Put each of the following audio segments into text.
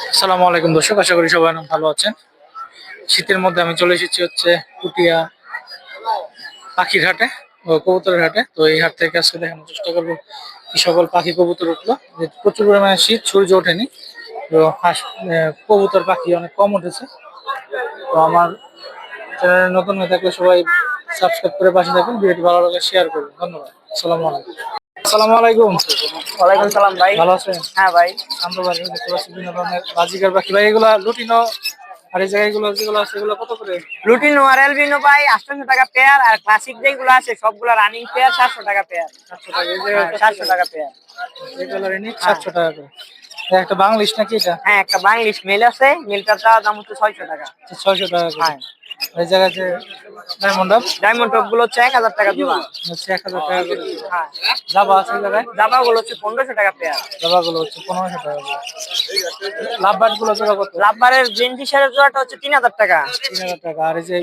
আসসালামু আলাইকুম দর্শক, আশা করি সবাই অনেক ভালো আছেন। শীতের মধ্যে আমি চলে এসেছি হচ্ছে পুটিয়া পাখির হাটে কবুতরের হাটে। তো এই হাট থেকে আজকে দেখানোর চেষ্টা করব কি সকল পাখি কবুতর উঠল। প্রচুর পরিমাণে শীত, সূর্য ওঠেনি। তো হাঁস কবুতর, পাখি অনেক কম উঠেছে। তো আমার চ্যানেলে নতুন হয়ে থাকলে সবাই সাবস্ক্রাইব করে পাশে থাকুন। ভিডিওটি ভালো লাগে শেয়ার করুন। ধন্যবাদ। আসসালামু আলাইকুম। আসসালামু আলাইকুম। ওয়ালাইকুম সালাম ভাই। ভালো আছেন? হ্যাঁ ভাই। আমরা বাড়ি দেখতে পাচ্ছি বিভিন্ন ধরনের বাজিকার পাখি। ভাই এগুলা লুটিনো আর এই জায়গাগুলো যেগুলো আছে এগুলো কত করে? লুটিনো আর এলবিনো ভাই আটশো টাকা পেয়ার আর ক্লাসিক যেগুলো আছে সবগুলো রানিং পেয়ার সাতশো টাকা পেয়ার সাতশো টাকা এই হ্যাঁ, যে সাতশো টাকা পেয়ার এগুলো রেনি সাতশো টাকা করে। একটা বাংলিশ নাকি এটা? হ্যাঁ একটা বাংলিশ মিল আছে মিলটার দাম হচ্ছে ছয়শো টাকা। ছয়শো টাকা করে। হ্যাঁ। এই জায়গায় যে ডায়মন্ড আপ ডায়মন্ড টপগুলো হচ্ছে এক হাজার টাকা জোড়া। হচ্ছে এক হাজার টাকা হ্যাঁ। জাবা আছে জায়গায়? জামা গুলো হচ্ছে পনেরোশো টাকা পেয়ার জাবাগুলো হচ্ছে পনেরোশো টাকা করে লাভবার্ডগুলো জোড়া কত? লাভবারের জোড়াটা হচ্ছে তিন হাজার টাকা। তিন হাজার টাকা। আর এই যে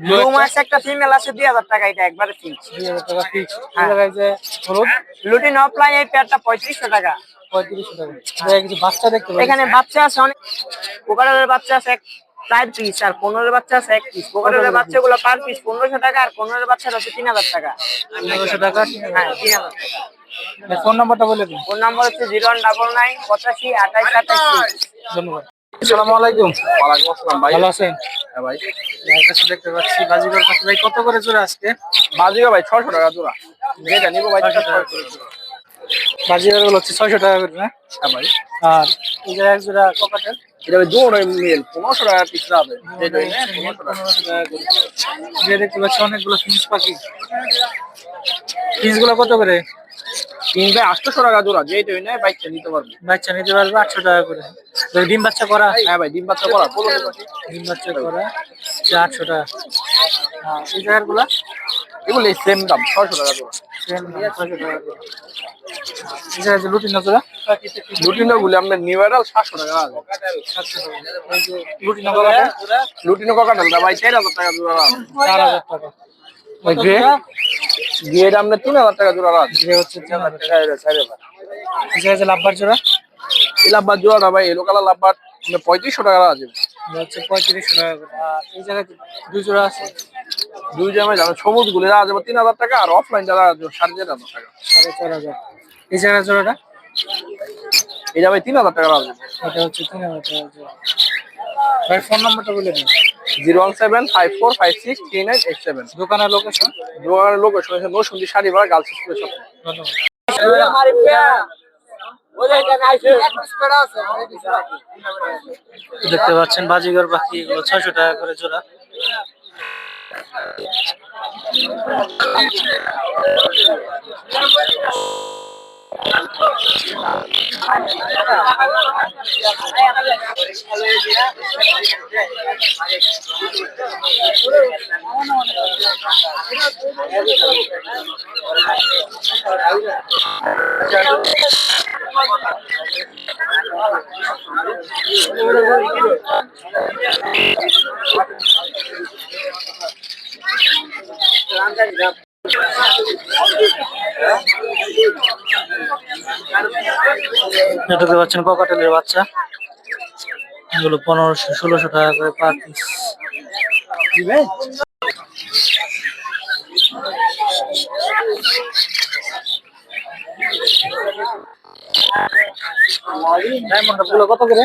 ব্লু মাছ একটা ফিমেল আছে দুই হাজার টাকা এটা একবারে ফিক্স দুই হাজার টাকা ফিক্স এই জায়গায় যে হলুদ? লুটিন অফলাইন এই পেয়ারটা পঁয়ত্রিশশো টাকা। পঁয়ত্রিশশো টাকা। কিছু বাচ্চা দেখতে এখানে বাচ্চা আছে অনেক কোকারের বাচ্চা আছে চার পিস আর পনেরো বাচ্চা আছে এক পিস। কোকারের বাচ্চাগুলো পার পিস পনেরোশো টাকা আর পনেরো বাচ্চাটা হচ্ছে তিন হাজার টাকা। পনেরোশো টাকা? হ্যাঁ তিন হাজার টাকা। ফোন নাম্বারটা বলে দিন। ফোন নাম্বার হচ্ছে জিরো ওয়ান ডাবল নাইন পঁচাশি আঠাইশ আঠাইশ ধন্যবাদ। আসসালামু আলাইকুম। ওয়ালাইকুম আসসালাম ভাই। ভালো আছেন? হ্যাঁ ভাই। কাছে দেখতে পাচ্ছি বাজিগর ভাই কত করে জোড়া আজকে? ভাই ছশো টাকা জোড়া। যেটা নিবো ভাই ছশো টাকা করে জোড়া। বাজিগরগুলো হচ্ছে ছয়শো টাকা করে না? হ্যাঁ ভাই। আর এই জায়গায় এক জোড়া ককাটের এটা দুটো মিল পনেরোশো টাকা পিস হবে। যে দেখতে পাচ্ছি অনেকগুলো ফিস পাখি। ফিসগুলো কত করে? তিন ভাই আটশোশো টাকা জোড়া যেটাই নেয় বাইকটা নিতে পারবে। বাচ্চা নিতে পারবে আটশো টাকা করে। ডিম বাচ্চা করা? হ্যাঁ ভাই ডিম বাচ্চা করা ডিম বাচ্চা করা আটশো টাকা। আর এই জায়গার গুলা এগুলো সেম দাম টাকা জোড়া ছয়শো টাকা করে। এই জায়গায় যে লুটিন জোড়া লুটিনো গুলি আপনার নিউরাল সাতশো টাকা আছে এই লুটিন ককাটের লুটিনো ককাটালটা ভাই চার হাজার টাকা জোড়া আছে চার হাজার টাকা। ওই গ্রে গিয়েটা আপনার তিন হাজার টাকা জোড়া আছে গ্রে হচ্ছে তিন হাজার টাকা। চার হাজার। যে লাভবার জোড়া? এই লাভবার জোড়াটা ভাই এলো কালার লাভবার পঁয়ত্রিশশো টাকা আছে। হচ্ছে পঁয়ত্রিশশো টাকা আর এই জায়গায় দুই জোড়া আছে? দুই জামাই যাবে। সবুজ গুলি যাওয়া যাবে তিন হাজার টাকা আর অফলাইন যারা সাড়ে চার হাজার টাকা। সাড়ে চার হাজার। এই জায়গায় জোড়াটা? এই যাবে তিন হাজার টাকা আছে এটা হচ্ছে তিন হাজার টাকা ভাই ফোন নাম্বারটা বলে দিন। Zero one seven five four five six three nine eight seven. দোকানের লোকেশন দোকানের লোক শুনেছে নসুন্দি শাড়ি ভাড়া গার্লস স্কুলের সাথে ধন্যবাদ। দেখতে পাচ্ছেন বাজিগর পাখি এগুলো ছয়শো টাকা করে জোড়া। এটা দেখতে পাচ্ছেন ককাটেলের বাচ্চা। এগুলো পনেরোশো ষোলোশো টাকা করে পার পিস ডায়মন্ডগুলো কত করে?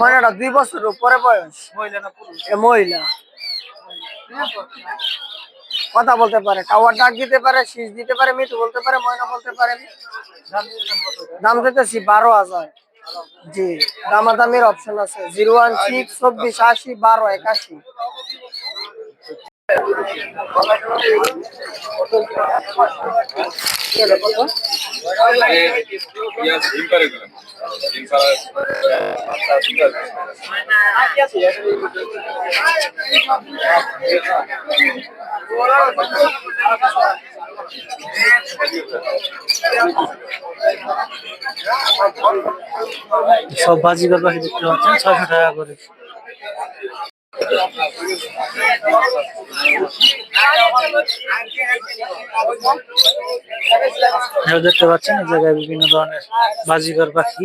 মহিলাটা দুই বছর উপরে বয়স। মহিলা এ মহিলা। কথা বলতে পারে টাওয়ার ডাক দিতে পারে শীষ দিতে পারে মৃত্যু বলতে পারে ময়না বলতে পারে। দাম দিতেছি বারো হাজার। জি দামাদামির অপশন আছে। জিরো ওয়ান সিক্স চব্বিশ আশি বারো একাশি। সব বাজিগর পাখি দেখতে পাচ্ছেন ছয়শো টাকা করে। দেখতে পাচ্ছেন এই জায়গায় বিভিন্ন ধরনের বাজিগর পাখি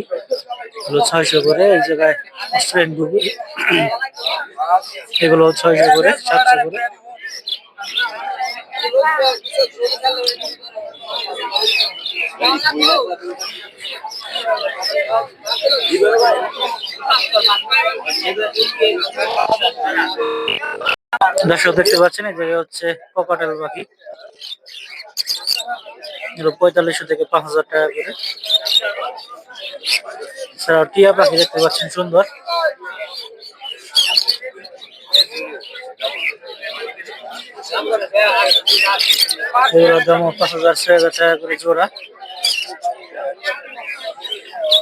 এগুলো ছয়শো করে, এই জায়গায় অস্ট্রেলিয়ান ডুবি এগুলো ছয়শো করে, সাতশো করে। দর্শক দেখতে পাচ্ছেন, এই জায়গায় হচ্ছে ককাটেল পাখি। পঁয়তাল্লিশশো থেকে পাঁচ হাজার টাকা করে। এছাড়াও টিয়া পাখি দেখতে পাচ্ছেন, সুন্দর। দাম পাঁচ হাজার, ছয় হাজার টাকা করে জোড়া।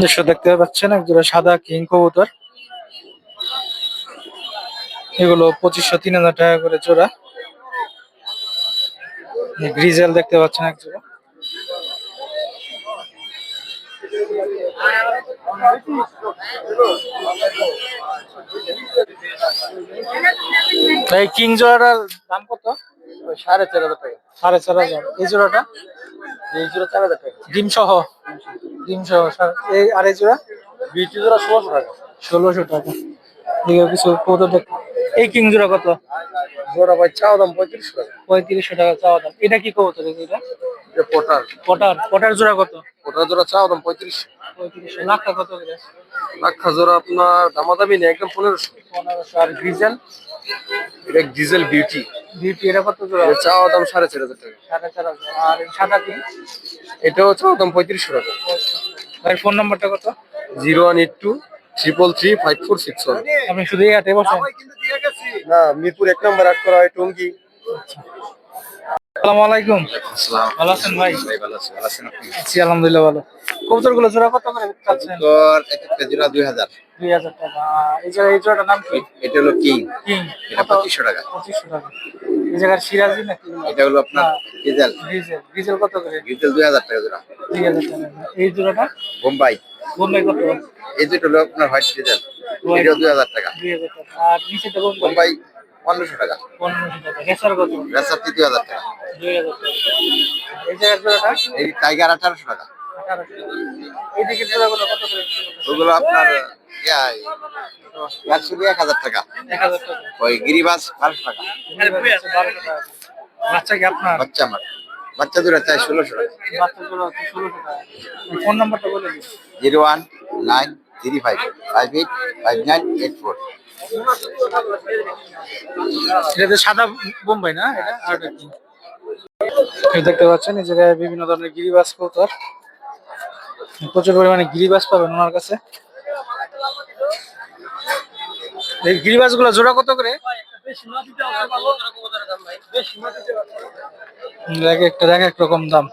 দৃশ্য দেখতে পাচ্ছেন একজোড়া সাদা কিং কবুতর। এগুলো পঁচিশশো তিন হাজার টাকা করে জোড়া। গ্রিজেল দেখতে পাচ্ছেন এক জোড়া। এই কিং জোড়াটার দাম কত? সাড়ে চার হাজার টাকা। সাড়ে চার হাজার। এই জোড়াটা? এই জোড়া চার হাজার টাকা। ডিম সহ ডিম সহ আর এই জোড়া? বিটি জোড়া ষোলোশো টাকা। ষোলোশো টাকা। দিকে কিছু কবুতর দেখ এই কিং জোড়া কত? জোড়া ভাই চাওয়া দাম পঁয়ত্রিশশো টাকা। পঁয়ত্রিশশো টাকা চাওয়া দাম। এটা কি কবুতর এটা? এটা পটার। পটার। পটার জোড়া কত? পটার জোড়া চাওয়া দাম পঁয়ত্রিশশো পঁয়ত্রিশশো। লাখটা কত করে? লাক্ষা জোড়া আপনার দামাদামি নেই একদম পনেরোশো। পনেরোশো। আর গ্রিজেল এটা ডিজেল বিউটি বিউটি এটা কত জোড়া চাওয়া দাম সাড়ে চার হাজার টাকা। সাড়ে চার হাজার। আর সাদা কি? এটাও চাওয়া দাম পঁয়ত্রিশশো টাকা। ভাই ফোন নাম্বারটা কত? Zero one eight two triple three five four six one আপনি শুধু এই হাটে বসেন। না মিরপুর এক নম্বর আট করা হয় টঙ্গি। আসসালামু আলাইকুম। ভালো আছেন ভাই? আছি আলহামদুলিল্লাহ ভালো। কবুতর জোড়া কত করে চাচ্ছেন জোড়া দুই হাজার। দুই হাজার টাকা। এই জায়গায় এই জোড়াটার নাম কি? এটা হলো কিং। কিং। এটা পঁচিশশো টাকা। পঁচিশশো টাকা। এই জায়গার সিরাজি নাকি? এটা হলো আপনার ডিজেল ডিজেল ডিজেল কত করে? ডিজেল দুই হাজার টাকা জোড়া। টাকা। এই জোড়াটা? বোম্বাই। বোম্বাই কত? এই হলো আপনার হোয়াইট দুই হাজার টাকা। দুই হাজার টাকা। আর নিচেটা বোম্বাই বোম্বাই পনেরোশো টাকা। পনেরোশো টাকা। রেসার কত? রেসারটি দুই হাজার টাকা। দুই হাজার টাকা। এই টাইগার আঠারোশো টাকা। জোড়াগুলো কত করে? ওগুলো আপনার এক হাজার টাকা। ওই গিরিবাস বারোশো টাকা। বাচ্চা কি আপনার? বাচ্চা আমার। বাচ্চা চাই ষোলোশো টাকা। ফোন নাম্বারটা বলে zero one nine three five five eight five nine eight four. এটা তো সাদা বোম্বাই না? এটা আর কি? দেখতে পাচ্ছেন এই জায়গায় বিভিন্ন ধরনের গিরিবাস কৌতর প্রচুর পরিমাণে গিরিবাস পাবেন ওনার কাছে। এই গিরিবাসগুলো জোড়া কত করে? এক একটা এক এক রকম দাম।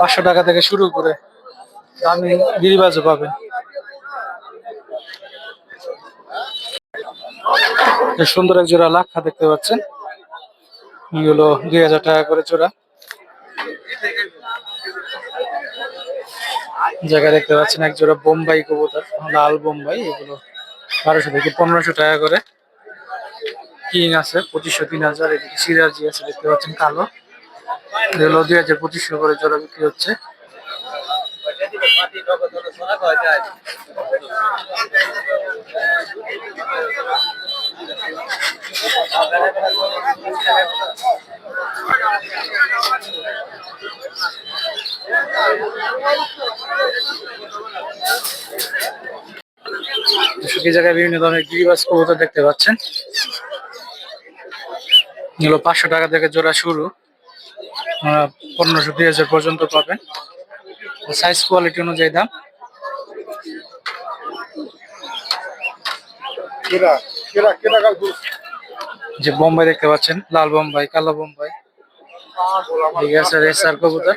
পাঁচশো টাকা থেকে শুরু করে দামি গিরিবাজও পাবেন সুন্দর এক জোড়া লাক্ষা দেখতে পাচ্ছেন। এগুলো দুই হাজার টাকা করে জোড়া। জায়গা দেখতে পাচ্ছেন এক জোড়া বোম্বাই কবুতর, লাল বোম্বাই, এগুলো বারোশো থেকে পনেরোশো টাকা করে। কিং আছে, পঁচিশশো, তিন হাজার। এদিকে সিরাজি আছে, দেখতে পাচ্ছেন কালো। এগুলো দুই হাজার পঁচিশশো করে জোড়া বিক্রি হচ্ছে। সেই জায়গায় বিভিন্ন ধরনের গিরিবাস কবুতর দেখতে পাচ্ছেন। এগুলো পাঁচশো টাকা থেকে জোড়া শুরু। পনেরোশো দুই হাজার পর্যন্ত পাবেন। সাইজ কোয়ালিটি অনুযায়ী দাম। যে বোম্বাই দেখতে পাচ্ছেন লাল বোম্বাই কালো বোম্বাই। ঠিক আছে রেসার কবুতর।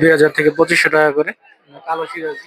দুই হাজার থেকে পঁচিশশো টাকা করে। কালো সিরাজি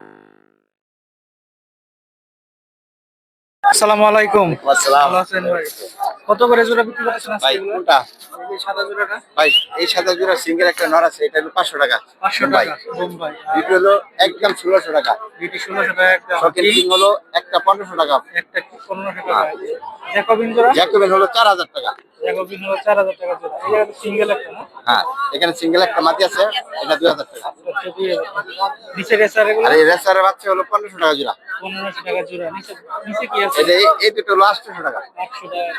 আসসালামু আলাইকুম। আসসালাম। ভালো আছেন ভাই? কত করে জোড়া বিক্রি করতেছেন ভাই কোনটা এই সাদা জোড়াটা? ভাই এই সাদা জোড়া সিঙ্গেল একটা নর আছে এটা হলো পাঁচশো টাকা। বোম্বাই হলো একদম টাকা। কিং হলো একটা টাকা। একটা টাকা। জ্যাকবিন জোড়া? জ্যাকোবেন হলো চার হাজার টাকা। জ্যাকবিন হলো চার হাজার টাকা জোড়া। এই সিঙ্গেল একটা না? হ্যাঁ এখানে সিঙ্গেল একটা মাটি আছে এটা দুই হাজার টাকা। নিচে রেসার এগুলো? আর এই রেসারের বাচ্চা হলো পনেরোশো টাকা জোড়া। পনেরোশো টাকা জোড়া নিচে নিচে কি আছে? এই- এই দুটো হলো আটশোশো টাকা। একশো টাকা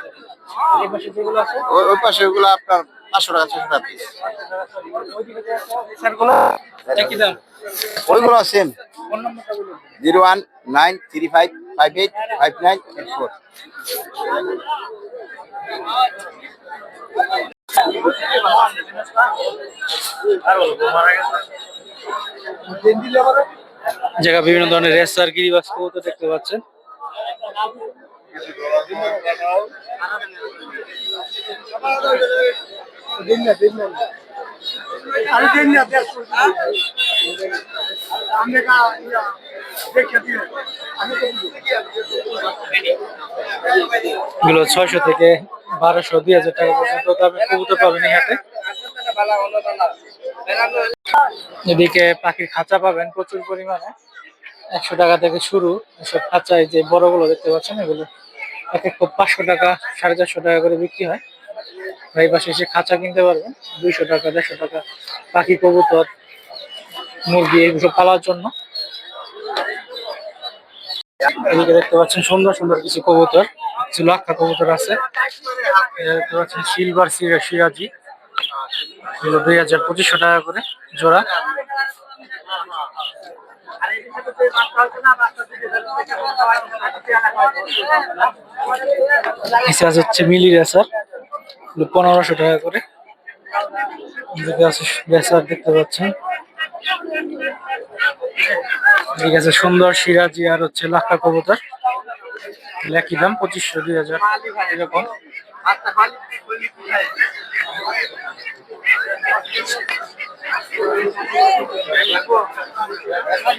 এই পাশে যেগুলো আছে? ওই ওই পাশে ওগুলো আপনার পাঁচশো টাকা ছশো টাকা পিস রেসারগুলো? একই দাম? ওইগুলো সেম ফোন নাম্বারটা বলুন। Zero one nine three five five eight five nine eight four জায়গা বিভিন্ন ধরনের রেস রেসার গিরিবাস কবুতর দেখতে পাচ্ছেন। এগুলো ছয়শো থেকে বারোশো, দুই হাজার টাকা পর্যন্ত পাবেন হাটে। এদিকে পাখির খাঁচা পাবেন প্রচুর পরিমাণে। একশো টাকা থেকে শুরু এসব খাঁচায় যে বড়গুলো দেখতে পাচ্ছেন, এগুলো এক এক পাঁচশো টাকা, সাড়ে চারশো টাকা করে বিক্রি হয়। এই পাশে এসে খাঁচা কিনতে পারবেন, দুইশো টাকা, দেড়শো টাকা। পাখি, কবুতর, মুরগি, এগুলো পালার জন্য। এদিকে দেখতে পাচ্ছেন সুন্দর সুন্দর কিছু কবুতর, কিছু লাক্ষা কবুতর আছে। দেখতে পাচ্ছেন সিলভার সিরা সিরাজি। এগুলো দুই হাজার পঁচিশশো টাকা করে জোড়া। হচ্ছে মিলি রেসার পনেরোশো টাকা করে। রেসার দেখতে পাচ্ছেন। এদিকে আছে সুন্দর সিরাজি আর হচ্ছে লাক্ষা কবুতর। একই দাম, পঁচিশশো, দুই হাজার, এরকম।